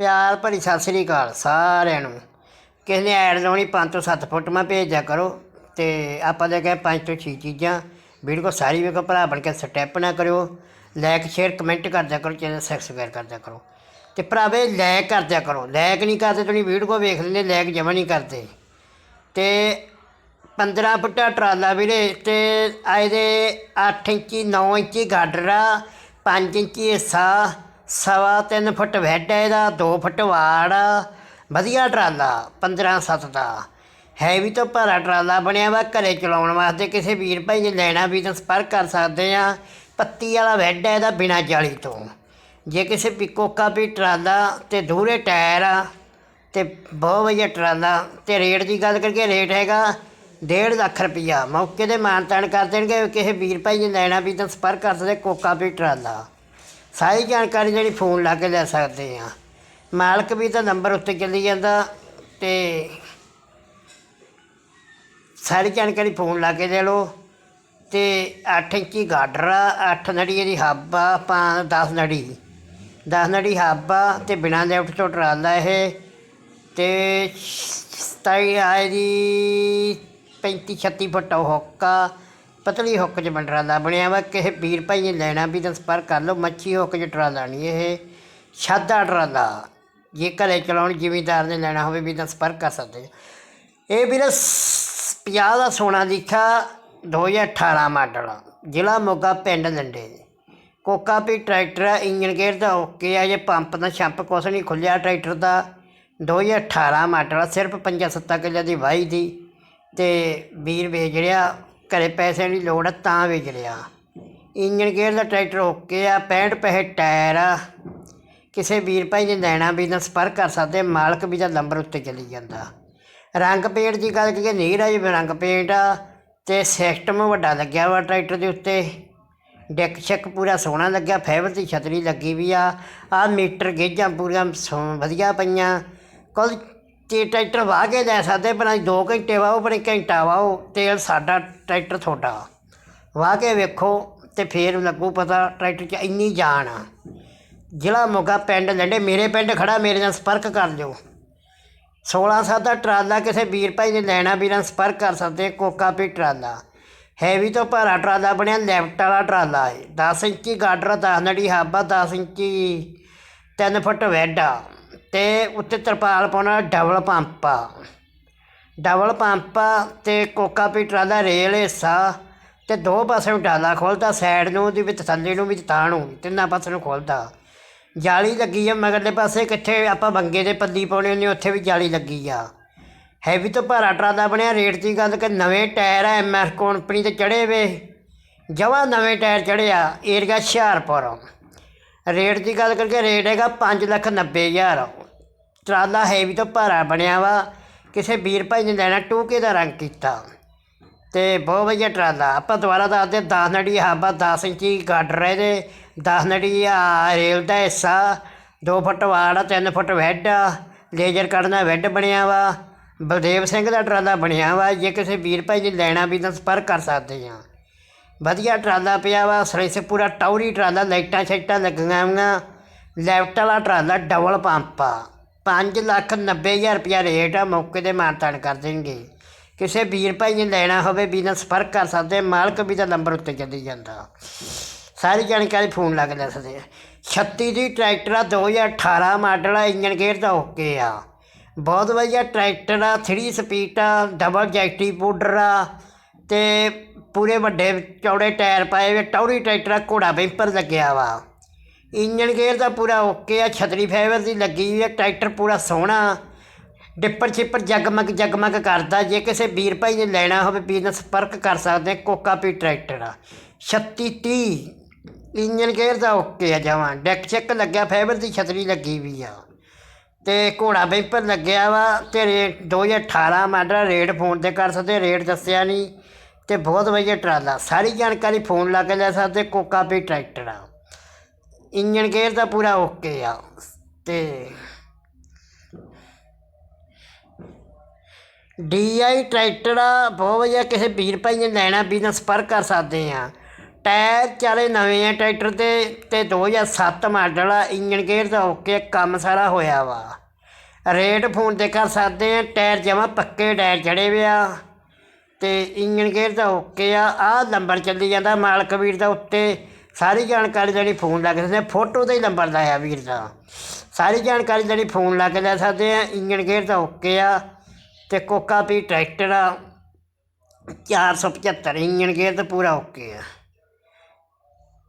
ਪਿਆਰ ਭਰੀ ਸਤਿ ਸ੍ਰੀ ਅਕਾਲ ਸਾਰਿਆਂ ਨੂੰ। ਕਿਸੇ ਨੇ ਐਡ ਲਾਉਣੀ 5 ਤੋਂ 7 ਫੁੱਟ ਮੈਂ ਭੇਜਦਿਆਂ ਕਰੋ ਤੇ ਆਪਾਂ ਦੇ ਕਹੇ 5 ਤੋਂ 6 ਚੀਜ਼ਾਂ। ਵੀਡੀਓ ਕੋ ਸਾਰੀ ਵੇਖੋ, ਭਰਾ ਬਣ ਕੇ ਸਟੈਪ ਨਾ ਕਰਿਓ। ਲਾਈਕ ਸ਼ੇਅਰ ਕਮੈਂਟ ਕਰ ਦਿਆ ਕਰੋ ਚੈਨਲ ਸਬਸਕ੍ਰਾਈਬ ਕਰ ਦਿਆ ਕਰੋ। ਤੇ ਭਰਾਵੇ ਲਾਈਕ ਕਰ ਦਿਆ ਕਰੋ। ਲਾਈਕ ਨਹੀਂ ਕਰਦੇ ਤੁਸੀਂ ਵੀਡੀਓ ਕੋ ਵੇਖ ਲੈਂਦੇ ਲਾਈਕ ਜਮਾ ਨਹੀਂ ਕਰਦੇ। ਤੇ 15 ਫੁੱਟਾ ਟਰਾਲਾ ਵੀਰੇ ਤੇ ਦੇ 8 ਇੰਚੀ 9 ਇੰਚੀ ਗਾਡਰਾ 5 ਇੰਚੀ ਹਿੱਸਾ ਸਵਾ 3 ਫੁੱਟ ਵੈੱਡ ਹੈ ਇਹਦਾ 2 ਫੁੱਟ ਵਾੜ ਆ। ਵਧੀਆ ਟਰਾਲਾ 15 7 ਦਾ। ਹੈ ਵੀ ਤਾਂ ਭਾਰਾ ਟਰਾਲਾ ਬਣਿਆ ਵਾ, ਘਰੇ ਚਲਾਉਣ ਵਾਸਤੇ ਕਿਸੇ ਵੀਰ ਭਾਈ ਨੇ ਲੈਣਾ ਵੀ ਤਾਂ ਸੰਪਰਕ ਕਰ ਸਕਦੇ ਆ। ਪੱਤੀ ਵਾਲਾ ਵੈੱਡ ਹੈ ਇਹਦਾ ਬਿਨਾ ਜਾਲੀ ਤੋਂ। ਜੇ ਕਿਸੇ ਪਿਕੋਕਾ ਵੀ ਟਰਾਲਾ ਤੇ ਦੂਰੇ ਟਾਇਰ ਆ, ਤੇ ਬਹੁਤ ਵਧੀਆ ਟਰਾਲਾ। ਤੇ ਰੇਟ ਦੀ ਗੱਲ ਕਰਕੇ ਰੇਟ ਹੈਗਾ 1.5 ਲੱਖ ਰੁਪਈਆ। ਮੌਕੇ ਤੇ ਮਾਨਤਾਨ ਕਰ ਦੇਣਗੇ, ਕਿਸੇ ਵੀਰ ਭਾਈ ਨੇ ਲੈਣਾ ਵੀ ਤਾਂ ਸੰਪਰਕ ਕਰ ਸਕਦੇ ਕੋਕਾ ਵੀ ਟਰਾਲਾ। ਸਾਰੀ ਜਾਣਕਾਰੀ ਜਿਹੜੀ ਫੋਨ ਲਾ ਕੇ ਲੈ ਸਕਦੇ ਆ। ਮਾਲਕ ਵੀ ਤਾਂ ਨੰਬਰ ਉੱਤੇ ਚੱਲੀ ਜਾਂਦਾ ਤੇ ਸਾਰੀ ਜਾਣਕਾਰੀ ਫੋਨ ਲਾ ਕੇ ਦੇ ਲਓ। ਤੇ 8 ਇੰਚੀ ਗਾਡਰ ਆ 8 ਨੜੀ ਇਹਦੀ ਹੱਬ ਆ ਪਾ 10 ਨੜੀ। 10 ਨੜੀ ਹੱਬ ਆ ਤੇ ਬਿਨਾਂ ਲੈਫਟ ਤੋਂ ਟਰਾਲਾ ਇਹ। ਤੇ ਸਤਾਈ ਆਏ ਦੀ 35 36 ਫੁੱਟ ਹੁੱਕ। ਆ ਪਤਲੀ ਹੁੱਕ 'ਚ ਬੰਡਰਾਲਾ ਬਣਿਆ ਵਾ ਕਿਸੇ ਵੀਰ ਭਾਈ ਨੇ ਲੈਣਾ ਵੀ ਤਾਂ ਸੰਪਰਕ ਕਰ ਲਓ ਮੱਛੀ ਹੁੱਕ 'ਚ ਟਰਾਲਾ ਨਹੀਂ ਇਹ। ਛਾਦਾ ਟਰਾਲਾ ਜੇ ਘਰੇ ਚਲਾਉਣ ਜ਼ਿਮੀਦਾਰ ਨੇ ਲੈਣਾ ਹੋਵੇ ਵੀ ਤਾਂ ਸੰਪਰਕ ਕਰ ਸਕਦੇ। ਇਹ ਵੀਰ 50 ਦਾ ਸੋਨਾ ਲਿਖਾ 2018 ਮਾਡਲ ਆ। ਜ਼ਿਲ੍ਹਾ ਮੋਗਾ ਪਿੰਡ ਲੰਡੇ ਕੋਕਾ ਵੀ ਟਰੈਕਟਰ ਆ ਇੰਜਨ ਗੇਅਰ ਦਾ ਓਕੇ ਆ ਜੇ ਪੰਪ ਦਾ ਛੰਪ ਕੁਛ ਨਹੀਂ ਖੁੱਲਿਆ ਟਰੈਕਟਰ ਦਾ। 2018 ਮਾਡਲ ਆ, ਸਿਰਫ 5-7 ਕਿੱਲੇ ਦੀ ਵਾਹੀ ਦੀ। ਤੇ ਵੀਰ ਵੇਚ ਰਿਹਾ ਘਰੇ ਪੈਸੇ ਦੀ ਲੋੜ ਆ, ਤਾਂ ਵੇਚ ਰਿਹਾ ਇੰਜਨ ਗੇਅਰ ਦਾ ਟਰੈਕਟਰ ਓਕੇ ਆ 65 ਪੈਸੇ ਟਾਇਰ ਆ। ਕਿਸੇ ਵੀਰ ਭਾਈ ਨੇ ਲੈਣਾ ਵੀ ਤਾਂ ਸੰਪਰਕ ਕਰ ਸਕਦੇ, ਮਾਲਕ ਵੀ ਦਾ ਨੰਬਰ ਉੱਤੇ ਚਲੀ ਜਾਂਦਾ। ਰੰਗ ਪੇਂਟ ਦੀ ਗੱਲ ਕਰੀਏ ਨੀਰ ਆ ਜੀ ਰੰਗ ਪੇਂਟ ਆ, ਤੇ ਸਿਸਟਮ ਵੱਡਾ ਲੱਗਿਆ ਵਾ ਟਰੈਕਟਰ ਦੇ ਉੱਤੇ। ਡੈਕ ਛੱਕ ਪੂਰਾ ਸੋਹਣਾ ਲੱਗਿਆ ਫਾਈਬਰ ਦੀ ਛਤਰੀ ਲੱਗੀ ਵੀ ਆ। ਆ ਮੀਟਰ ਗੇਜਾਂ ਪੂਰੀਆਂ ਸੋ- ਵਧੀਆ ਪਈਆਂ। ਕੁੱਲ ਤੇ ਟਰੈਕਟਰ ਵਾਹ ਕੇ ਲੈ ਸਕਦੇ, ਪਰ 2 ਘੰਟੇ ਵਾਹੋ, ਪਰ ਘੰਟਾ ਵਾਹੋ, ਤੇਲ ਸਾਡਾ ਟਰੈਕਟਰ ਤੁਹਾਡਾ। ਵਾਹ ਕੇ ਵੇਖੋ ਤੇ ਫੇਰ ਲੱਗੂ ਪਤਾ ਟਰੈਕਟਰ 'ਚ ਇੰਨੀ ਜਾਨ ਆ। ਜ਼ਿਲ੍ਹਾ ਮੋਗਾ ਪਿੰਡ ਲੰਡੇ, ਮੇਰੇ ਪਿੰਡ ਖੜਾ, ਮੇਰੇ ਨਾਲ ਸੰਪਰਕ ਕਰ ਲਿਓ। 16 ਸਾਲ ਦਾ ਟਰਾਲਾ ਕਿਸੇ ਵੀਰ ਭਾਈ ਨੇ ਲੈਣਾ, ਵੀਰਾਂ ਸੰਪਰਕ ਕਰ ਸਕਦੇ ਕੋਕਾ ਪੀ ਟਰਾਲਾ। ਹੈਵੀ ਤੋਂ ਭਾਰਾ ਟਰਾਲਾ ਬਣਿਆ, ਲੈਫਟ ਵਾਲਾ ਟਰਾਲਾ ਹੈ 10 ਇੰਚੀ ਗਾਡਰ 10 ਨੜੀ ਹਾਬਾ 10 ਇੰਚੀ 3 ਫੁੱਟ ਵੈਡ ਅਤੇ ਤੇ ਉੱਤੇ ਤਰਪਾਲ ਪਾਉਣਾ ਡਬਲ ਪੰਪ ਆ। ਡਬਲ ਪੰਪ ਅਤੇ ਤੇ ਕੋਕਾ ਵੀ ਰੇਲ ਹਿੱਸਾ ਅਤੇ ਦੋ ਪਾਸੇ ਨੂੰ ਡਾਲਾ ਖੋਲਦਾ, ਸਾਈਡ ਨੂੰ ਦੀ ਵਿੱਚ, ਥੱਲੇ ਨੂੰ ਵਿੱਚ ਤਾਂ ਨੂੰ, ਤਿੰਨਾਂ ਪਾਸੇ ਨੂੰ ਖੋਲਦਾ। ਜਾਲੀ ਲੱਗੀ ਆ, ਮਗਰਲੇ ਪਾਸੇ ਕਿੱਥੇ ਆਪਾਂ ਬੰਗੇ ਦੇ ਪੱਲੀ ਪਾਉਣੇ ਹੁੰਦੇ ਉੱਥੇ ਵੀ ਜਾਲੀ ਲੱਗੀ ਆ। ਹੈਵੀ ਤੋਂ ਭਾਰਾ ਟਰਾਲਾ ਬਣਿਆ, ਰੇਟ ਦੀ ਗੱਲ ਕਿ ਨਵੇਂ ਟਾਇਰ ਆ ਐਮਐਸ ਕੰਪਨੀ ਤੇ ਚੜੇ ਵੇ। ਜਵਾ ਨਵੇਂ ਟਾਇਰ ਚੜਿਆ ਏਰੀਆ ਹੁਸ਼ਿਆਰਪੁਰ। ਰੇਟ ਦੀ ਗੱਲ ਕਰਕੇ ਰੇਟ ਹੈਗਾ 5 ਲੱਖ 90 ਹਜ਼ਾਰ। ਟਰਾਲਾ ਹੈਵੀ ਤੋਂ ਭਾਰਾ ਬਣਿਆ ਵਾ। ਕਿਸੇ ਵੀਰ ਭਾਈ ਨੇ ਲੈਣਾ ਟੂਕੇ ਦਾ ਰੰਗ ਕੀਤਾ। ਤੇ ਬਹੁਤ ਵਧੀਆ ਟਰਾਲਾ। ਆਪਾਂ ਦੁਬਾਰਾ ਦੱਸਦੇ 10 ਨੜੀ ਹਾਬਾ 10 ਇੰਚੀ ਗਾਡਰ ਹੈ ਦੇ 10 ਨੜੀ ਆ ਰੇਲ ਦਾ ਹਿੱਸਾ। 2 ਫੁੱਟ ਵਾੜ ਆ 3 ਫੁੱਟ ਵੈੱਡ ਆ। ਲੇਜ਼ਰ ਕੱਢਣਾ ਵੈੱਡ ਬਣਿਆ ਵਾ। ਬਲਦੇਵ ਸਿੰਘ ਦਾ ਟਰਾਲਾ ਬਣਿਆ ਵਾ। ਜੇ ਕਿਸੇ ਵੀਰ ਭਾਈ ਨੇ ਲੈਣਾ ਵੀ ਤਾਂ ਸੰਪਰਕ ਕਰ ਸਕਦੇ ਆ ਵਧੀਆ ਟਰਾਲਾ ਪਿਆ ਵਾ ਸਰਿਸ ਪੂਰਾ ਟੌਰੀ ਟਰਾਲਾ, ਲਾਈਟਾਂ ਸ਼ਾਈਟਾਂ ਲੱਗੀਆਂ ਹੋਈਆਂ। ਲੈਫਟ ਵਾਲਾ ਟਰਾਲਾ ਡਬਲ ਪੰਪ ਆ। 5 ਲੱਖ 90 ਹਜ਼ਾਰ ਰੁਪਇਆ ਰੇਟ ਆ, ਮੌਕੇ ਤੇ ਮਾਨਤਾਨ ਕਰ ਦੇਣਗੇ। ਕਿਸੇ ਵੀਰ ਭਾਈ ਨੇ ਲੈਣਾ ਹੋਵੇ ਵੀ ਨਾਲ ਸੰਪਰਕ ਕਰ ਸਕਦੇ ਮਾਲਕ ਵੀ ਦਾ ਨੰਬਰ ਉੱਤੇ ਚੱਲੀ ਜਾਂਦਾ। ਸਾਰੀ ਜਾਣਕਾਰੀ ਫੋਨ ਲਾ ਕੇ ਲੈ ਸਕਦੇ ਆ 36 ਦੀ ਟਰੈਕਟਰ ਆ 2018 ਮਾਡਲ ਆ ਇੰਜਨ ਗੇਅਰ ਦਾ ਓਕੇ ਆ। ਬਹੁਤ ਵਧੀਆ ਟਰੈਕਟਰ ਆ 3 ਸਪੀਡ ਆ ਡਬਲ ਜੈਕਟੀ ਪਾਊਡਰ ਆ, ਤੇ ਪੂਰੇ ਵੱਡੇ ਚੌੜੇ ਟਾਇਰ ਪਾਏ ਵੇ ਟੌਰੀ ਟਰੈਕਟਰ ਆ ਘੋੜਾ ਬੈਂਪਰ ਲੱਗਿਆ ਵਾ। ਇੰਜਨ ਗੇਅਰ ਦਾ ਪੂਰਾ ਓਕੇ ਆ ਛਤਰੀ ਫਾਈਬਰ ਦੀ ਲੱਗੀ ਹੋਈ ਆ ਟਰੈਕਟਰ ਪੂਰਾ ਸੋਹਣਾ। ਡਿੱਪਰ ਛਿੱਪਰ ਜਗਮਗ ਜਗਮਗ ਕਰਦਾ ਜੇ ਕਿਸੇ ਵੀਰ ਭਾਈ ਨੇ ਲੈਣਾ ਹੋਵੇ ਵੀਰ ਨਾਲ ਸੰਪਰਕ ਕਰ ਸਕਦੇ ਆ, ਕੋਕਾ ਪੀ ਟਰੈਕਟਰ ਆ। 3630 ਇੰਜਨ ਗੇਅਰ ਦਾ ਓਕੇ ਆ ਜਮਾਂ। ਡੈਕ ਚੈੱਕ ਲੱਗਿਆ ਫਾਈਬਰ ਦੀ ਛਤਰੀ ਲੱਗੀ ਵੀ ਆ। ਤੇ ਘੋੜਾ ਬੈਂਪਰ ਲੱਗਿਆ ਵਾ ਤੇ ਰੇਟ 2018 ਮਾਡਲ ਰੇਟ ਫੋਨ ਤੇ ਕਰ ਸਕਦੇ ਰੇਟ ਦੱਸਿਆ ਨਹੀਂ ਤੇ ਬਹੁਤ ਵਧੀਆ ਟਰਾਲਾ। ਸਾਰੀ ਜਾਣਕਾਰੀ ਫੋਨ ਲਾ ਕੇ ਲੈ ਸਕਦੇ ਕੋਕਾ ਪੀ ਟਰੈਕਟਰ ਆ। ਇੰਜਨ ਗੇਅਰ ਦਾ ਪੂਰਾ ਓਕੇ ਆ। ਤੇ ਡੀਆਈ ਟਰੈਕਟਰ ਆ, ਬਹੁਤ ਵਧੀਆ। ਕਿਸੇ ਵੀਰ ਭਾਈ ਨੇ ਲੈਣਾ ਵੀ ਨਾਲ ਸੰਪਰਕ ਕਰ ਸਕਦੇ ਆ। ਟਾਇਰ ਚਾਰੇ ਨਵੇਂ ਆ ਟਰੈਕਟਰ ਤੇ ਤੇ 2007 ਮਾਡਲ ਆ। ਇੰਜਨ ਗੇਅਰ ਦਾ ਓਕੇ ਕੰਮ ਸਾਰਾ ਹੋਇਆ ਵਾ। ਰੇਟ ਫੋਨ ਤੇ ਕਰ ਸਕਦੇ ਆ, ਟਾਇਰ ਜਮਾ ਪੱਕੇ ਟਾਇਰ ਚੜੇ ਵੇ ਆ। ਤੇ ਇੰਜਨ ਗੇਅਰ ਦਾ ਓਕੇ ਆ। ਆਹ ਨੰਬਰ ਚੱਲੀ ਜਾਂਦਾ ਮਾਲਕ ਵੀਰ ਦਾ ਉੱਤੇ। ਸਾਰੀ ਜਾਣਕਾਰੀ ਜਿਹੜੀ ਫੋਨ ਲਾ ਕੇ ਸਕਦੇ ਫੋਟੋ ਤੇ ਹੀ ਨੰਬਰ ਦਾ ਆ ਵੀਰ ਦਾ। ਸਾਰੀ ਜਾਣਕਾਰੀ ਜਿਹੜੀ ਫੋਨ ਲਾ ਕੇ ਲੈ ਸਕਦੇ ਆ। ਇੰਜਨ ਗੇਅਰ ਦਾ ਓਕੇ ਆ। ਤੇ ਕੋਕਾ ਪੀ ਟਰੈਕਟਰ ਆ। 475 ਇੰਜਨ ਗੇਅਰ ਤਾਂ ਪੂਰਾ ਓਕੇ ਆ।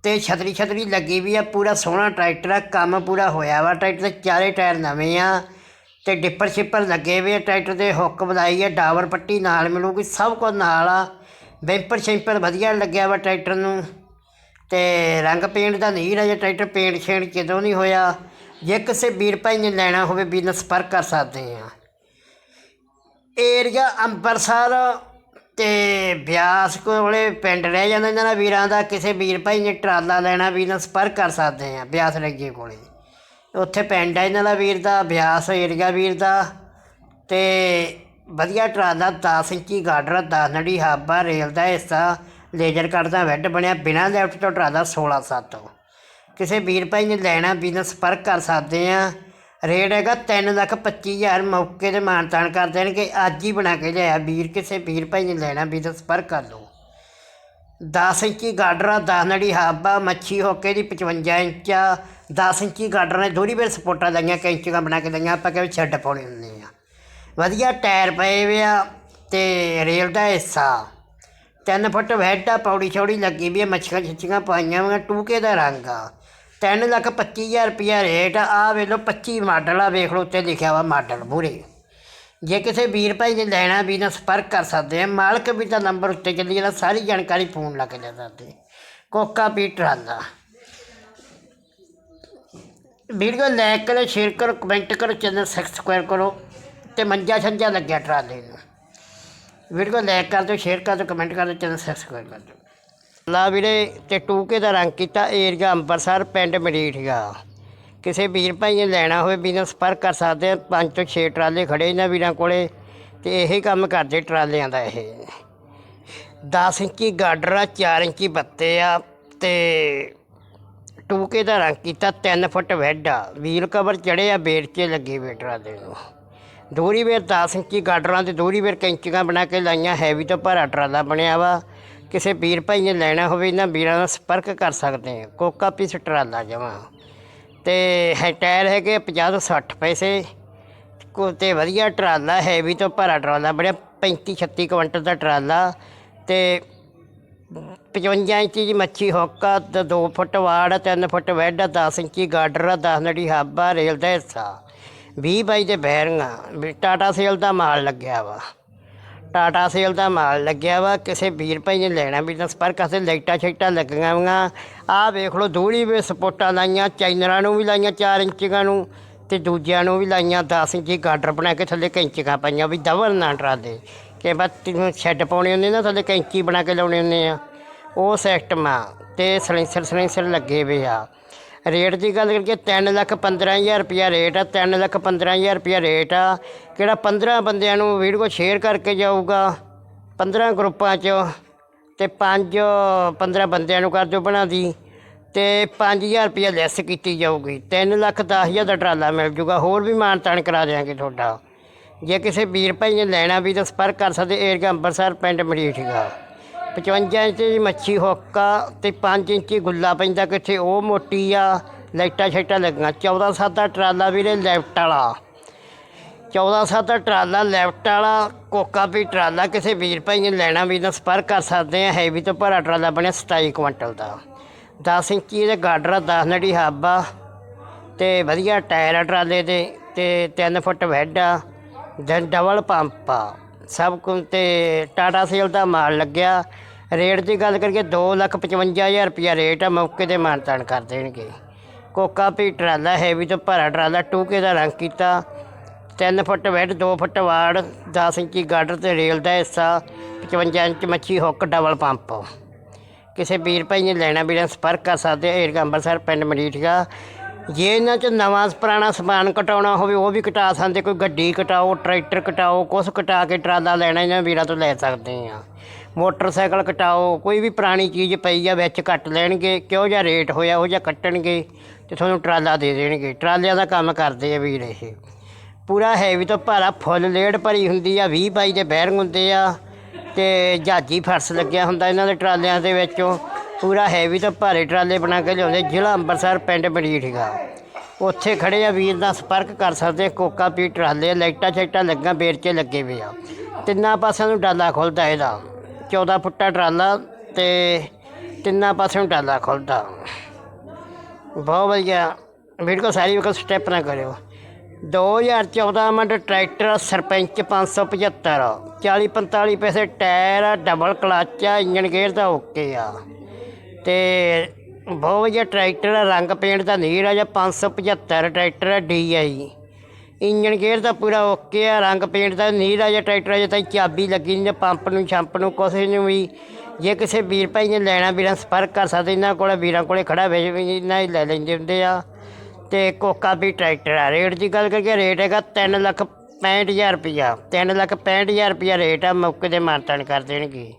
ਤੇ ਛਤਰੀ ਛਤਰੀ ਲੱਗੀ ਵੀ ਆ। ਪੂਰਾ ਸੋਹਣਾ ਟਰੈਕਟਰ ਆ। ਕੰਮ ਪੂਰਾ ਹੋਇਆ ਵਾ। ਟਰੈਕਟਰ ਦੇ ਚਾਰੇ ਟਾਇਰ ਨਵੇਂ ਆ। ਤੇ ਡਿੱਪਰ ਸ਼ਿੱਪਰ ਲੱਗੇ ਵੇ ਆ, ਟਰੈਕਟਰ ਦੇ ਹੁੱਕ ਵਧਾਈ ਆ ਡਾਵਰ ਪੱਟੀ ਨਾਲ ਮਿਲੂਗੀ, ਸਭ ਕੁਝ ਨਾਲ ਆ। ਬੈਂਪਰ ਸ਼ੈਂਪਰ ਵਧੀਆ ਲੱਗਿਆ ਵਾ ਟਰੈਕਟਰ ਨੂੰ। ਤੇ ਰੰਗ ਪੇਂਟ ਦਾ ਨਹੀਂ ਰਜੇ ਟਰੈਕਟਰ ਪੇਂਟ ਛੇੜ ਕਿਦੋਂ ਨਹੀਂ ਹੋਇਆ। ਜੇ ਕਿਸੇ ਵੀਰ ਭਾਈ ਨੇ ਲੈਣਾ ਹੋਵੇ, ਬਿਜ਼ਨਸ ਸੰਪਰਕ ਕਰ ਸਕਦੇ ਆ। ਏਰੀਆ ਅੰਬਰਸਰ ਤੇ ਬਿਆਸ ਕੋਲੇ ਪਿੰਡ ਰਹਿ ਜਾਂਦਾ ਇਹਨਾਂ ਦਾ ਵੀਰਾਂ ਦਾ, ਕਿਸੇ ਵੀਰ ਭਾਈ ਨੇ ਟਰਾਲਾ ਲੈਣਾ ਵੀ ਨਾਲ ਸੰਪਰਕ ਕਰ ਸਕਦੇ ਆ, ਬਿਆਸ ਲੱਗੇ ਕੋਲੇ। ਉੱਥੇ ਪਿੰਡ ਹੈ ਇਹਨਾਂ ਦਾ ਵੀਰ ਦਾ ਬਿਆਸ ਏਰੀਆ ਵੀਰ ਦਾ। ਅਤੇ ਵਧੀਆ ਟਰਾਲਾ ਦਸ ਇੰਚੀ ਗਾਡਰ, ਦਸ ਨੜੀ ਹਾਬਾ ਰੇਲ ਦਾ ਹਿੱਸਾ, ਲੇਜ਼ਰ ਕੱਟ ਦਾ ਵੈੱਡ ਬਣਿਆ। ਬਿਨਾਂ ਲੈਫਟ ਤੋਂ ਟਰਾਲਾ 16 7 ਕਿਸੇ ਵੀਰ ਭਾਈ ਨੇ ਲੈਣਾ ਬਿਜ਼ਨਸ ਸੰਪਰਕ ਕਰ ਸਕਦੇ ਆ। ਰੇਟ ਹੈਗਾ ਤਿੰਨ ਲੱਖ ਪੱਚੀ ਹਜ਼ਾਰ। ਮੌਕੇ ਤੇ ਮਾਨਤਾਨ ਕਰ ਦੇਣਗੇ। ਅੱਜ ਹੀ ਬਣਾ ਕੇ ਲਿਆ ਵੀਰ ਕਿਸੇ ਵੀਰ ਭਾਈ ਨੇ ਲੈਣਾ ਬਿਜ਼ਨਸ ਸੰਪਰਕ ਕਰ ਲਓ। 10 ਇੰਚੀ ਗਾਡਰਾ 10 ਨੜੀ ਹਾਬਾ, ਮੱਛੀ ਹੋਕੇ ਦੀ 55 ਇੰਚ ਆ। 10 ਇੰਚੀ ਗਾਡਰ ਨੇ ਦੋਰੀ ਵੇਰ ਸਪੋਰਟਾਂ ਲਾਈਆਂ ਕੈਂਚੀਆਂ ਬਣਾ ਕੇ ਲਾਈਆਂ, ਆਪਾਂ ਕਿਵੇਂ ਛੱਡ ਪਾਉਣੇ ਹੁੰਦੇ ਆ। ਵਧੀਆ ਟਾਇਰ ਪਏ ਵੇ ਆ ਤੇ ਰੇਲ ਦਾ ਹਿੱਸਾ। ਤਿੰਨ ਫੁੱਟ ਵੈਡ ਆ, ਪੌੜੀ ਛੌੜੀ ਲੱਗੀ ਵੀ ਆ, ਮੱਛੀਆਂ ਛਿੱਚੀਆਂ ਪਾਈਆਂ ਵਾ, ਟੂਕੇ ਦਾ ਰੰਗ ਆ। ਤਿੰਨ ਲੱਖ ਪੱਚੀ ਹਜ਼ਾਰ ਰੁਪਈਆ ਰੇਟ ਆ, ਆਹ ਵੇਖ ਲਓ 25 ਮਾਡਲ ਆ, ਵੇਖ ਲਓ, ਉੱਤੇ ਲਿਖਿਆ ਵਾ ਮਾਡਲ ਮੂਹਰੇ। ਜੇ ਕਿਸੇ ਵੀਰ ਭਾਈ ਨੇ ਲੈਣਾ ਵੀ ਨਾ ਸੰਪਰਕ ਕਰ ਸਕਦੇ ਆ, ਮਾਲਕ ਵੀ ਤਾਂ ਨੰਬਰ ਉੱਤੇ ਚੱਲੀ ਜਾਂਦਾ, ਸਾਰੀ ਜਾਣਕਾਰੀ ਫੋਨ ਲਾ ਕੇ ਲੈ ਸਕਦੇ ਕੋਕਾ ਵੀ ਟਰਾਲਾ ਵੀਡੀਓ ਲਾਈਕ ਕਰੋ ਸ਼ੇਅਰ ਕਰੋ ਕਮੈਂਟ ਕਰੋ ਚੈਨਲ ਸਬਸਕ੍ਰਾਈਬ ਕਰੋ ਤੇ ਮੰਜਾ ਛੰਜਾ ਲੱਗਿਆ ਟਰਾਲੇ ਨੂੰ। ਵੀਡੀਓ ਲਾਈਕ ਕਰ ਦਿਓ ਸ਼ੇਅਰ ਕਰ ਦਿਓ ਕਮੈਂਟ ਕਰ ਦਿਓ ਚੈਨਲ ਸਬਸਕ੍ਰਾਈਬ ਕਰ ਦਿਓ। ਲਾ ਵੀਰੇ, ਤੇ ਟੂਕੇ ਦਾ ਰੰਗ ਕੀਤਾ ਏਰੀਆ ਅੰਬਰਸਰ, ਪਿੰਡ ਮਰੀਠਗਾ ਕਿਸੇ ਵੀਰ ਭਾਈ ਨੇ ਲੈਣਾ ਹੋਵੇ ਬਿਜ਼ਨਸ ਸੰਪਰਕ ਕਰ ਸਕਦੇ ਆ। ਪੰਜ ਤੋਂ 6 ਟਰਾਲੇ ਖੜੇ ਇਹਨਾਂ ਵੀਰਾਂ ਕੋਲੇ ਤੇ ਇਹੀ ਕੰਮ ਕਰਦੇ ਟਰਾਲਿਆਂ ਦਾ ਇਹ। 10 ਇੰਚੀ ਗਾਡਰ ਆ 4 ਇੰਚੀ ਬੱਤੇ ਆ ਤੇ ਟੂਕੇ ਦਾ ਰੰਗ ਕੀਤਾ 3 ਫੁੱਟ ਵੈਡ ਆ। ਵੀਲ ਕਵਰ ਚੜੇ ਆ, ਬੇੜ 'ਚ ਲੱਗੇ ਵੇ ਟਰਾਲੇ ਨੂੰ। ਦੋਰੀ ਵੇਰ 10 ਇੰਚੀ ਗਾਡਰਾਂ ਤੇ ਦੋਰੀ ਵੇਰ ਕੈਂਚੀਆਂ ਬਣਾ ਕੇ ਲਾਈਆਂ, ਹੈਵੀ ਤੋਂ ਭਾਰਾ ਟਰਾਲਾ ਬਣਿਆ ਵਾ। ਕਿਸੇ ਵੀਰ ਭਾਈ ਨੇ ਲੈਣਾ ਹੋਵੇ, ਇਹਨਾਂ ਵੀਰਾਂ ਨਾਲ ਸੰਪਰਕ ਕਰ ਸਕਦੇ ਆ। ਕੋਕਾ ਪੀਸ ਟਰਾਲਾ ਜਮਾ ਤੇ ਹੈ ਟਾਇਰ ਹੈਗੇ 50 ਤੋਂ 60 ਪੈਸੇ। ਕੋ ਤੇ ਵਧੀਆ ਟਰਾਲਾ ਹੈਵੀ ਤੋਂ ਭਰਾ ਟਰਾਲਾ, ਬੜਿਆ 35 36 ਕੁਇੰਟਲ ਦਾ ਟਰਾਲਾ ਤੇ 55 ਇੰਚੀ ਦੀ ਮੱਛੀ ਹੋਕਾ, ਤੇ 2 ਫੁੱਟ ਵਾੜ 3 ਫੁੱਟ ਵੈਡ 10 ਇੰਚੀ ਗਾਡਰ ਆ 10 ਨੜੀ ਹਾਬਾ, ਰੇਲ ਦਾ ਹਿੱਸਾ। 20 ਬਾਈ ਦੇ ਬੈਰਿੰਗਾਂ, ਵੀ ਟਾਟਾ ਸੇਲ ਦਾ ਮਾਲ ਲੱਗਿਆ ਵਾ। ਟਾਟਾ ਸੇਲ ਦਾ ਮਾਲ ਲੱਗਿਆ ਵਾ, ਕਿਸੇ ਵੀਰ ਭਾਈ ਨੇ ਲੈਣਾ ਵੀ ਤਾਂ ਸੰਪਰਕ ਕਰਦੇ ਲਾਈਟਾਂ ਛੇਟਾਂ ਲੱਗੀਆਂ ਵੀਆਂ ਆਹ ਵੇਖ ਲਓ ਦੋਹਰੀ ਵੇ ਸਪੋਰਟਾਂ ਲਾਈਆਂ ਚਾਈਨਰਾਂ ਨੂੰ ਵੀ ਲਾਈਆਂ 4 ਇੰਚੀਆਂ ਨੂੰ ਤੇ ਦੂਜਿਆਂ ਨੂੰ ਵੀ ਲਾਈਆਂ 10 ਇੰਚੀ ਗਾਡਰ ਬਣਾ ਕੇ ਥੱਲੇ ਕੈਂਚੀਆਂ ਪਾਈਆਂ ਵੀ ਡਬਲ ਨਾ ਟਰਾਲੇ ਕਿ ਬਸ ਤੈਨੂੰ ਛੱਡ ਪਾਉਣੇ ਹੁੰਦੇ ਨਾ, ਥੱਲੇ ਕੈਂਚੀ ਬਣਾ ਕੇ ਲਾਉਣੇ ਹੁੰਦੇ ਆ। ਉਹ ਸਿਸਟਮ ਆ ਤੇ ਸਲੈਂਸਰ ਸਲੈਂਸਰ ਲੱਗੇ ਵੇ ਆ। ਰੇਟ ਦੀ ਗੱਲ ਕਰੀਏ 3 ਲੱਖ 15000 ਰੁਪਿਆ ਰੇਟ ਆ 3 ਲੱਖ 15000 ਰੁਪਿਆ ਰੇਟ ਆ। ਕਿਹੜਾ 15 ਬੰਦਿਆਂ ਨੂੰ ਵੀਡੀਓ ਸ਼ੇਅਰ ਕਰਕੇ ਜਾਊਗਾ? 15 ਗਰੁੱਪਾਂ 'ਚ ਤੇ 5 15 ਬੰਦਿਆਂ ਨੂੰ ਕਰ ਦਿਓ ਬਣਾ ਦੀ। ਤੇ 5000 ਰੁਪਿਆ ਲੈਸ ਕੀਤੀ ਜਾਊਗੀ। 3 ਲੱਖ 10000 ਦਾ ਟਰਾਲਾ ਮਿਲ ਜੂਗਾ, ਹੋਰ ਵੀ ਮਾਨ ਤਾਨ ਕਰਾ ਦਿਆਂਗੇ ਤੁਹਾਡਾ। ਜੇ ਕਿਸੇ ਵੀਰ ਭਾਈ ਨੇ ਲੈਣਾ ਵੀ ਤਾਂ ਸੰਪਰਕ ਕਰ ਸਕਦੇ, ਏਰੀਆ ਅੰਮ੍ਰਿਤਸਰ ਪਿੰਡ ਮਰੀਠਗਾ 55 ਇੰਚ ਦੀ ਮੱਛੀ ਹੁੱਕਾ ਤੇ 5 ਇੰਚੀ ਗੁੱਲਾ ਪੈਂਦਾ ਕਿੱਥੇ? ਉਹ ਮੋਟੀ ਆ, ਲਾਈਟਾਂ ਛੇਟਾਂ ਲੱਗੀਆਂ। 14 ਸੱਤ ਦਾ ਟਰਾਲਾ ਵੀਰੇ ਲੈਫਟ ਵਾਲਾ। 14 ਸੱਤ ਦਾ ਟਰਾਲਾ ਲੈਫਟ ਵਾਲਾ, ਕੋਕਾ ਵੀ ਟਰਾਲਾ, ਕਿਸੇ ਵੀਰ ਭਾਈ ਨੇ ਲੈਣਾ ਵੀ ਨਾ ਸਪਰ ਕਰ ਸਕਦੇ ਆ, ਹੈਵੀ ਤੋਂ ਭਰਾ ਟਰਾਲਾ ਬਣਿਆ 27 ਕੁਇੰਟਲ ਦਾ। 10 ਇੰਚੀ ਦੇ ਗਾਡਰ ਆ 10 ਨੜੀ ਹੱਬ ਆ। ਤੇ ਵਧੀਆ ਟਾਇਰ ਆ ਟਰਾਲੇ ਦੇ, ਤੇ 3 ਫੁੱਟ ਵੈਡ ਆ, ਦੈਨ ਡਬਲ ਪੰਪ ਆ। ਸਭ ਕੁਝ ਤੇ ਟਾਟਾ ਸੇਲ ਦਾ ਮਾਲ ਲੱਗਿਆ। ਰੇਟ ਦੀ ਗੱਲ ਕਰੀਏ 255000 ਰੁਪਿਆ ਰੇਟ ਆ, ਮੌਕੇ ਤੇ ਮਾਨਤਾਨ ਕਰ ਦੇਣਗੇ। ਕੋਕਾ ਵੀ ਟਰਾਲਾ, ਹੈਵੀ ਤੋਂ ਭਰਾ ਟਰਾਲਾ, ਟੂਕੇ ਦਾ ਰੰਗ ਕੀਤਾ। 3 ਫੁੱਟ ਵੈਡ 2 ਫੁੱਟ ਵਾੜ 10 ਇੰਚੀ ਗਾਡਰ ਤੇ ਰੇਲ ਦਾ ਹਿੱਸਾ 55 ਇੰਚ ਮੱਛੀ ਹੁੱਕ ਡਬਲ ਪੰਪ। ਕਿਸੇ ਵੀਰ ਭਾਈ ਨੇ ਲੈਣਾ, ਵੀਰਾਂ ਸੰਪਰਕ ਕਰ ਸਕਦੇ ਆ। ਏਰੀਆ ਅੰਮ੍ਰਿਤਸਰ, ਪਿੰਡ ਮਰੀਠਗਾ ਜੇ ਇਹਨਾਂ 'ਚ ਨਵਾਂ ਪੁਰਾਣਾ ਸਮਾਨ ਕਟਾਉਣਾ ਹੋਵੇ, ਉਹ ਵੀ ਕਟਾ ਸਕਦੇ। ਕੋਈ ਗੱਡੀ ਕਟਾਓ, ਟਰੈਕਟਰ ਕਟਾਓ, ਕੁਛ ਕਟਾ ਕੇ ਟਰਾਲਾ ਲੈਣਾ ਇਹਨਾਂ ਵੀਰਾਂ ਤੋਂ ਲੈ ਸਕਦੇ ਆ। ਮੋਟਰਸਾਈਕਲ ਕਟਾਓ, ਕੋਈ ਵੀ ਪੁਰਾਣੀ ਚੀਜ਼ ਪਈ ਆ, ਵਿੱਚ ਕੱਟ ਲੈਣਗੇ ਕਿਹੋ ਜਿਹਾ ਰੇਟ ਹੋਇਆ, ਉਹ ਜਿਹਾ ਕੱਟਣਗੇ ਤੇ ਤੁਹਾਨੂੰ ਟਰਾਲਾ ਦੇ ਦੇਣਗੇ। ਟਰਾਲਿਆਂ ਦਾ ਕੰਮ ਕਰਦੇ ਆ ਵੀਰ ਇਹ। ਪੂਰਾ ਹੈਵੀ ਤੋਂ ਭਾਰਾ ਫੁੱਲ ਲੇਡ ਭਰੀ ਹੁੰਦੀ ਆ 20 ਬਾਈ ਦੇ ਬੈਰੰਗ ਹੁੰਦੇ ਆ ਤੇ ਜਹਾਜੀ ਫਰਸ਼ ਲੱਗਿਆ ਹੁੰਦਾ ਇਹਨਾਂ ਦੇ ਟਰਾਲਿਆਂ ਦੇ ਵਿੱਚੋਂ। ਪੂਰਾ ਹੈਵੀ ਤੋਂ ਭਾਰੇ ਟਰਾਲੇ ਬਣਾ ਕੇ ਲਿਆਉਂਦੇ, ਜ਼ਿਲ੍ਹਾ ਅੰਮ੍ਰਿਤਸਰ, ਪਿੰਡ ਬਰੀਠਗਾ ਉੱਥੇ ਖੜੇ ਆ ਵੀਰ ਦਾ ਸੰਪਰਕ ਕਰ ਸਕਦੇ, ਕੋਕਾ ਪੀ ਟਰਾਲੇ, ਲਾਈਟਾਂ ਛਾਈਟਾਂ ਲੱਗਾਂ ਬੇਰਚੇ ਲੱਗੇ ਹੋਏ ਆ। ਤਿੰਨਾਂ ਪਾਸਿਆਂ ਨੂੰ ਡਾਲਾ ਖੁੱਲਦਾ ਇਹਦਾ। 14 ਫੁੱਟਾ ਟਰਾਲਾ ਤੇ ਤਿੰਨਾਂ ਪਾਸਿਆਂ ਨੂੰ ਡਾਲਾ ਖੁੱਲਦਾ। ਬਹੁਤ ਵਧੀਆ। ਵੀਡੀਓ ਸਾਰੀ ਵੇਖੋ ਸਟੈਪ ਨਾ ਕਰਿਓ। 2014 ਮਾਡਲ ਟਰੈਕਟਰ ਸਰਪੰਚ 575 40 45 ਪੈਸੇ ਟਾਇਰ ਡਬਲ ਕਲੱਚ ਆ ਇੰਜਨ ਗੇਅਰ ਦਾ ਓਕੇ ਆ। ਤੇ ਬਹੁਤ ਵਧੀਆ ਟਰੈਕਟਰ ਆ, ਰੰਗ ਪੇਂਟ ਦਾ ਨੀਰ ਆ, ਜਾਂ 575 ਟਰੈਕਟਰ ਆ ਡੀਆਈ ਇੰਜਨ ਗੇਅਰ ਦਾ ਪੂਰਾ ਓਕੇ ਆ, ਰੰਗ ਪੇਂਟ ਦਾ ਨੀਰ ਆ, ਜਾਂ ਟਰੈਕਟਰ ਅਜੇ ਤਾਈਂ ਚਾਬੀ ਲੱਗੀ ਨਹੀਂ ਪੰਪ ਨੂੰ, ਛੰਪ ਨੂੰ, ਕੁਛ ਨੂੰ ਵੀ। ਜੇ ਕਿਸੇ ਵੀਰ ਭਾਈ ਨੇ ਲੈਣਾ, ਵੀਰਾਂ ਸੰਪਰਕ ਕਰ ਸਕਦੇ, ਇਹਨਾਂ ਕੋਲ, ਵੀਰਾਂ ਕੋਲੇ ਖੜਾ ਵੇਚ ਵੀ ਇਹਨਾਂ ਹੀ ਲੈ ਲੈਂਦੇ ਹੁੰਦੇ ਆ। ਤੇ ਕੋਕਾ ਵੀ ਟਰੈਕਟਰ ਆ, ਰੇਟ ਦੀ ਗੱਲ ਕਰੀਏ, ਰੇਟ ਹੈਗਾ 3 ਲੱਖ 65000 ਰੁਪਿਆ 3 ਲੱਖ 65000 ਰੁਪਿਆ ਰੇਟ ਆ, ਮੌਕੇ ਦੇ ਮਾਰਤਨ ਕਰ ਦੇਣਗੇ।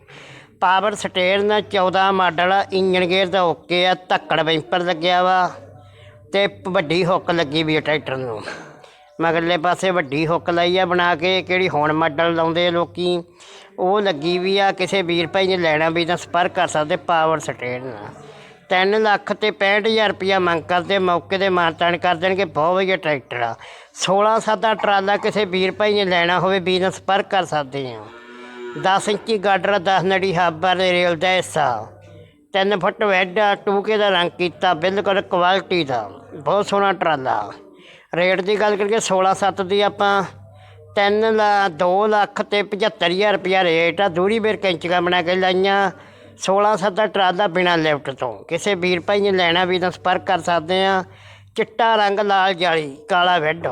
ਪਾਵਰ ਸਟੇਅਰਨ 14 ਮਾਡਲ ਆ ਇੰਜਨ ਗੇਅਰ ਦਾ ਓਕੇ ਆ, ਧੱਕੜ ਵੈਂਪਰ ਲੱਗਿਆ ਵਾ ਤੇ ਵੱਡੀ ਹੁੱਕ ਲੱਗੀ ਵੀ ਆ ਟਰੈਕਟਰ ਨੂੰ। ਮਗਰਲੇ ਪਾਸੇ ਵੱਡੀ ਹੁੱਕ ਲਾਈ ਆ ਬਣਾ ਕੇ, ਕਿਹੜੀ ਹੁਣ ਮਾਡਲ ਲਾਉਂਦੇ ਆ ਲੋਕੀ। ਉਹ ਲੱਗੀ ਵੀ ਆ, ਕਿਸੇ ਵੀਰ ਭਾਈ ਨੇ ਲੈਣਾ ਵੀ ਤਾਂ ਸੰਪਰਕ ਕਰ ਸਕਦੇ ਪਾਵਰ ਸਟੇਅਰਨ 3 ਲੱਖ ਤੇ 65000 ਰੁਪਇਆ ਮੰਗ ਕਰਦੇ, ਮੌਕੇ ਦੇ ਮਾਰਤਾਨ ਕਰ ਦੇਣਗੇ, ਬਹੁਤ ਵਧੀਆ ਟਰੈਕਟਰ ਆ। 16 ਸਾਦਾ ਟਰਾਲਾ ਕਿਸੇ ਵੀਰ ਭਾਈ ਨੇ ਲੈਣਾ ਹੋਵੇ ਵੀਰ ਨਾਲ ਸੰਪਰਕ ਕਰ ਸਕਦੇ ਆ। 10 ਇੰਚੀ ਗਾਡਰ 10 ਨੜੀ ਹਾਬਰ ਦੇ ਰੇਲ ਦਾ ਹਿੱਸਾ। 3 ਫੁੱਟ ਵੈਡ ਆ ਟੂਕੇ ਦਾ ਰੰਗ ਕੀਤਾ, ਬਿਲਕੁਲ ਕੁਆਲਿਟੀ ਦਾ। ਬਹੁਤ ਸੋਹਣਾ ਟਰਾਲਾ। ਰੇਟ ਦੀ ਗੱਲ ਕਰੀਏ 16 7 ਦੀ ਆਪਾਂ। 3 ਲਾ 2 ਲੱਖ ਤੇ 75000 ਰੁਪਇਆ ਰੇਟ ਆ। ਦੂਰੀ ਬੇਰ ਕੈਂਚੀਆਂ ਬਣਾ ਕੇ ਲਾਈਆਂ। 16 7 ਦਾ ਟਰਾਲਾ ਬਿਨਾ ਲਿਫਟ ਤੋਂ। ਕਿਸੇ ਵੀਰ ਭਾਈ ਨੇ ਲੈਣਾ ਵੀ ਤਾਂ ਸੰਪਰਕ ਕਰ ਸਕਦੇ ਆ। ਚਿੱਟਾ ਰੰਗ, ਲਾਲ ਜਾਲੀ, ਕਾਲਾ ਵੈਡ।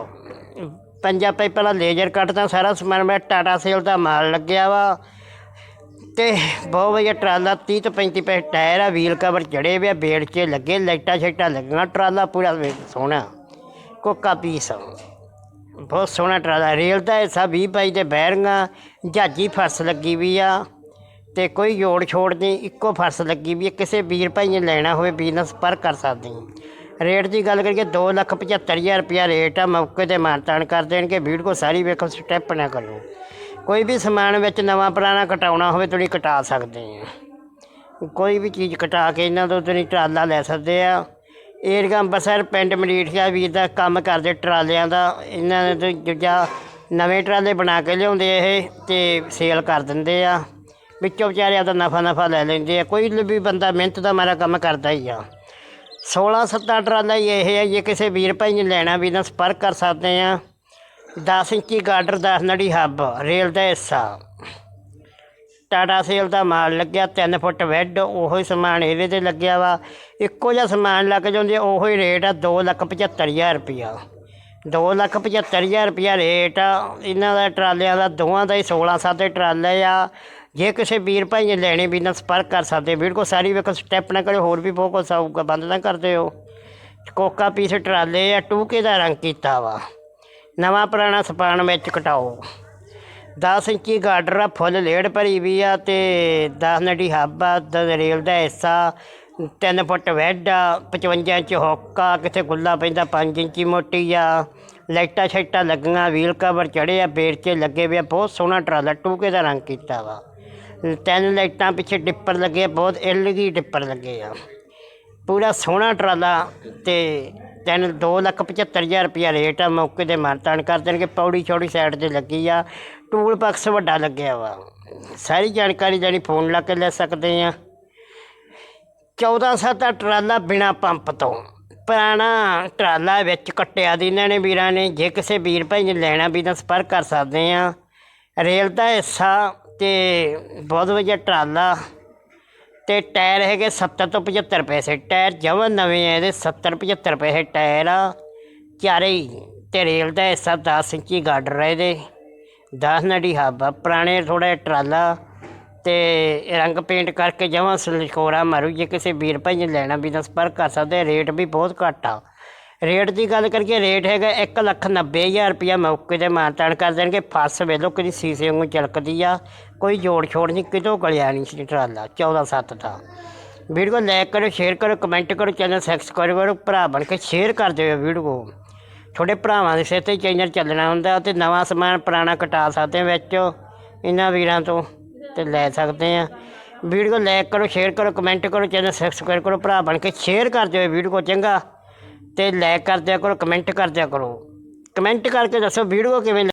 ਪੰਜਾ ਪੈ ਪਹਿਲਾਂ ਲੇਜ਼ਰ ਕੱਟ ਦਾ ਸਾਰਾ ਸਮਾਨ, ਮੈਂ ਟਾਟਾ ਸੇਲ ਦਾ ਮਾਲ ਲੱਗਿਆ ਵਾ। ਤੇ ਬਹੁਤ ਵਧੀਆ ਟਰਾਲਾ 30 ਤੋਂ 35 ਪੈਸੇ ਟਾਇਰ ਆ, ਵੀਲ ਕਵਰ ਜੜੇ ਵੇ ਬੇੜ 'ਚ ਲੱਗੇ, ਲਾਈਟਾਂ ਸ਼ਾਈਟਾਂ ਲੱਗੀਆਂ, ਟਰਾਲਾ ਪੂਰਾ ਸੋਹਣਾ, ਕੋਕਾ ਪੀਸ ਬਹੁਤ ਸੋਹਣਾ ਟਰਾਲਾ, ਰੇਲ ਦਾ ਹਿੱਸਾ 20 ਬਾਈ ਦੇ ਬੈਰਿੰਗਾਂ ਜਹਾਜੀ ਫਰਸ ਲੱਗੀ ਵੀ ਆ, ਤੇ ਕੋਈ ਜੋੜ ਛੋੜ ਨਹੀਂ, ਇੱਕੋ ਫਰਸ ਲੱਗੀ ਵੀ ਆ, ਕਿਸੇ ਵੀਰ ਭਾਈ ਨੇ ਲੈਣਾ ਹੋਵੇ ਬਿਜ਼ਨਸ ਪਰ ਕਰ ਸਕਦੇ ਰੇਟ ਦੀ ਗੱਲ ਕਰੀਏ 275000 ਰੁਪਇਆ ਰੇਟ ਆ, ਮੌਕੇ ਤੇ ਮਾਨਤਾਨ ਕਰ ਦੇਣਗੇ। ਵੀਡੀਓ ਸਾਰੀ ਵੇਖੋ, ਸਟੈਪ ਨਾ ਕਰੋ। ਕੋਈ ਵੀ ਸਮਾਨ ਵਿੱਚ ਨਵਾਂ ਪੁਰਾਣਾ ਕਟਾਉਣਾ ਹੋਵੇ, ਤੁਸੀਂ ਕਟਾ ਸਕਦੇ ਆ। ਕੋਈ ਵੀ ਚੀਜ਼ ਕਟਾ ਕੇ ਇਹਨਾਂ ਤੋਂ ਤੁਸੀਂ ਟਰਾਲਾ ਲੈ ਸਕਦੇ ਆ। ਏਰੀਆ ਅੰਬਸਰ ਪਿੰਡ ਮਰੀਠੀਆ ਵੀਰ ਦਾ ਕੰਮ ਕਰਦੇ ਟਰਾਲਿਆਂ ਦਾ। ਇਹਨਾਂ ਨੇ ਦੂਜਾ ਨਵੇਂ ਟਰਾਲੇ ਬਣਾ ਕੇ ਲਿਆਉਂਦੇ ਇਹ, ਤੇ ਸੇਲ ਕਰ ਦਿੰਦੇ ਆ। ਵਿੱਚੋਂ ਵਿਚਾਰੇ ਆਪਦਾ ਨਫਾ ਨਫਾ ਲੈ ਲੈਂਦੇ ਆ। ਕੋਈ ਵੀ ਬੰਦਾ ਮਿਹਨਤ ਦਾ ਮਾਰਾ ਕੰਮ ਕਰਦਾ ਹੀ ਆ। 16 ਸੱਤਾ ਟਰਾਲਾ ਹੀ ਇਹ ਹੈ, ਜੇ ਕਿਸੇ ਵੀਰ ਭਾਈ ਨੇ ਲੈਣਾ ਵੀ ਤਾਂ ਸੰਪਰਕ ਕਰ ਸਕਦੇ ਆ 10 ਇੰਚੀ ਗਾਡਰ 10 ਨੜੀ ਹੱਬ, ਰੇਲ ਦਾ ਹਿੱਸਾ। ਟਾਟਾ ਸੇਲ ਦਾ ਮਾਲ ਲੱਗਿਆ 3 ਫੁੱਟ ਵੈੱਡ, ਉਹੋ ਹੀ ਸਮਾਨ ਇਹਦੇ ਤੇ ਲੱਗਿਆ ਵਾ। ਇੱਕੋ ਜਿਹਾ ਸਮਾਨ ਲੱਗ ਜਾਂਦੇ, ਉਹੋ ਹੀ ਰੇਟ ਆ 275000 ਰੁਪਿਆ 275000 ਰੁਪਿਆ ਰੇਟ ਆ। ਇਹਨਾਂ ਦਾ ਟਰਾਲਿਆਂ ਦਾ, ਦੋਵਾਂ ਦਾ ਹੀ 16 ਸਾਦੇ ਟਰਾਲੇ ਆ। ਜੇ ਕਿਸੇ ਵੀਰ ਭਾਈ ਨੇ ਲੈਣੇ ਵੀ ਨਾ ਸੰਪਰਕ ਕਰ ਸਕਦੇ ਵੀਡੀਓ ਸਾਰੀ ਵੇਖੋ ਸਟੈਪ ਨਾ ਕਰਿਓ, ਹੋਰ ਵੀ ਬਹੁਤ ਕੁਛ ਆਊਗਾ ਬੰਦ ਨਾ ਕਰਦੇ ਹੋ ਕੋਕਾ ਪੀਸ ਟਰਾਲੇ ਆ ਟੂਕੇ ਦਾ ਰੰਗ ਕੀਤਾ ਵਾ। ਨਵਾਂ ਪੁਰਾਣਾ ਸਪਾਨ ਵਿੱਚ ਕਟਾਓ। 10 ਇੰਚੀ ਗਾਰਡਰ ਆ, ਫੁੱਲ ਲੇੜ ਭਰੀ ਵੀ ਆ ਤੇ 10 ਨੜੀ ਹੱਬ ਆ ਦ ਰੇਲ ਦਾ ਹਿੱਸਾ 3 ਫੁੱਟ ਵੈਡ ਆ 55 ਇੰਚ ਹੁੱਕ ਆ ਕਿਤੇ ਗੁੱਲਾ ਪੈਂਦਾ 5 ਇੰਚੀ ਮੋਟੀ ਆ। ਲਾਈਟਾਂ ਸ਼ਾਈਟਾਂ ਲੱਗੀਆਂ ਵੀਲ ਕਵਰ ਚੜੇ ਆ ਬੇਰਚੇ ਲੱਗੇ ਵੇ ਆ, ਬਹੁਤ ਸੋਹਣਾ ਟਰਾਲਾ, ਟੂਕੇ ਦਾ ਰੰਗ ਕੀਤਾ ਵਾ। ਤਿੰਨ ਲਾਈਟਾਂ ਪਿੱਛੇ ਡਿੱਪਰ ਲੱਗੇ ਆ, ਬਹੁਤ ਐਲਈਡੀ ਡਿੱਪਰ ਲੱਗੇ ਆ। ਪੂਰਾ ਸੋਹਣਾ ਟਰਾਲਾ ਤੇ ਤਿੰਨ 275000 ਰੁਪਇਆ ਰੇਟ ਆ ਮੌਕੇ ਦੇ ਮਾਨਤਾਨ ਕਰ ਦੇਣਗੇ। ਪੌੜੀ ਛੋੜੀ ਸਾਈਡ ਤੇ ਲੱਗੀ ਆ। ਟੂਲ ਬਾਕਸ ਵੱਡਾ ਲੱਗਿਆ ਵਾ। ਸਾਰੀ ਜਾਣਕਾਰੀ ਜਿਹੜੀ ਫੋਨ ਲਾ ਕੇ ਲੈ ਸਕਦੇ ਆ। 14 ਦਾ ਟਰਾਲਾ ਬਿਨਾ ਪੰਪ ਤੋਂ। ਪੁਰਾਣਾ ਟਰਾਲਾ ਵਿੱਚ ਕੱਟਿਆ ਦੀ ਇਹਨਾਂ ਨੇ ਵੀਰਾਂ ਨੇ। ਜੇ ਕਿਸੇ ਵੀਰ ਭਾਈ ਨੇ ਲੈਣਾ ਵੀ ਤਾਂ ਸੰਪਰਕ ਕਰ ਸਕਦੇ ਆ। ਰੇਲ ਦਾ ਹਿੱਸਾ ਤੇ ਬਹੁਤ ਵਧੀਆ ਟਰਾਲਾ ਤੇ ਟਾਇਰ ਹੈਗੇ 70 ਤੋਂ 75 ਪੈਸੇ। ਟਾਇਰ ਜਮਾਂ ਨਵੇਂ ਆ ਇਹਦੇ 70 75 ਪੈਸੇ ਟਾਇਰ ਆ। ਚਾਰੇ ਹੀ ਤੇ ਰੇਲ ਦਾ ਹਿੱਸਾ 10 ਇੰਚੀ ਗਾਡਰ ਆ ਇਹਦੇ। 10 ਨੜੀ ਹੱਬ ਆ, ਪੁਰਾਣੇ ਥੋੜਾ ਜਿਹਾ ਟਰਾਲਾ। ਤੇ ਰੰਗ ਪੇਂਟ ਕਰਕੇ ਜਮਾਂ ਸਲਕੋਰਾ ਮਾਰੂ, ਜੇ ਕਿਸੇ ਵੀਰ ਭਾਈ ਨੇ ਲੈਣਾ ਵੀ ਤਾਂ ਸੰਪਰਕ ਕਰ ਸਕਦੇ, ਰੇਟ ਵੀ ਬਹੁਤ ਘੱਟ ਆ। ਰੇਟ ਦੀ ਗੱਲ ਕਰੀਏ, ਰੇਟ ਹੈਗਾ ਇੱਕ ਲੱਖ ਨੱਬੇ ਹਜ਼ਾਰ ਰੁਪਇਆ। ਮੌਕੇ ਤੇ ਮਾਨਤਾਨ ਕਰ ਦੇਣਗੇ। ਫਸ ਵੇਲੋ ਕਿਹਦੀ ਸੀਸੇ ਵਾਂਗੂ ਚਲਕਦੀ ਆ। ਕੋਈ ਜੋੜ ਛੋੜ ਨਹੀਂ, ਕਿਤੋਂ ਗਲਿਆ ਨਹੀਂ ਸੀ ਟਰਾਲਾ। 14 7 ਦਾ। ਵੀਡੀਓ ਲਾਈਕ ਕਰੋ, ਸ਼ੇਅਰ ਕਰੋ, ਕਮੈਂਟ ਕਰੋ, ਚੈਨਲ ਸਬਸਕ੍ਰਾਈਬ ਕਰੋ। ਭਰਾ ਬਣ ਕੇ ਸ਼ੇਅਰ ਕਰ ਦਿਓ ਵੀਡੀਓ। ਤੁਹਾਡੇ ਭਰਾਵਾਂ ਦੇ ਸਿਰ ਤੇ ਚੈਨਲ ਚੱਲਣਾ ਹੁੰਦਾ ਤੇ ਨਵਾਂ ਸਮਾਨ ਪੁਰਾਣਾ ਕਟਾ ਸਕਦੇ ਆ ਵਿੱਚ। ਇਹਨਾਂ ਵੀਰਾਂ ਤੋਂ ਤੇ ਲੈ ਸਕਦੇ ਆ। ਵੀਡੀਓ ਲਾਈਕ ਕਰੋ, ਸ਼ੇਅਰ ਕਰੋ, ਕਮੈਂਟ ਕਰੋ, ਚੈਨਲ ਸਬਸਕ੍ਰਾਈਬ ਕਰੋ। ਭਰਾ ਬਣ ਕੇ ਸ਼ੇਅਰ ਕਰ ਦਿਓ ਵੀਡੀਓ, ਚੰਗਾ। ਤੇ ਲਾਈਕ ਕਰ ਦਿਆ ਕਰੋ ਕਮੈਂਟ ਕਰ ਦਿਆ ਕਰੋ। ਕਮੈਂਟ ਕਰਕੇ ਦੱਸੋ ਵੀਡੀਓ ਕਿਵੇਂ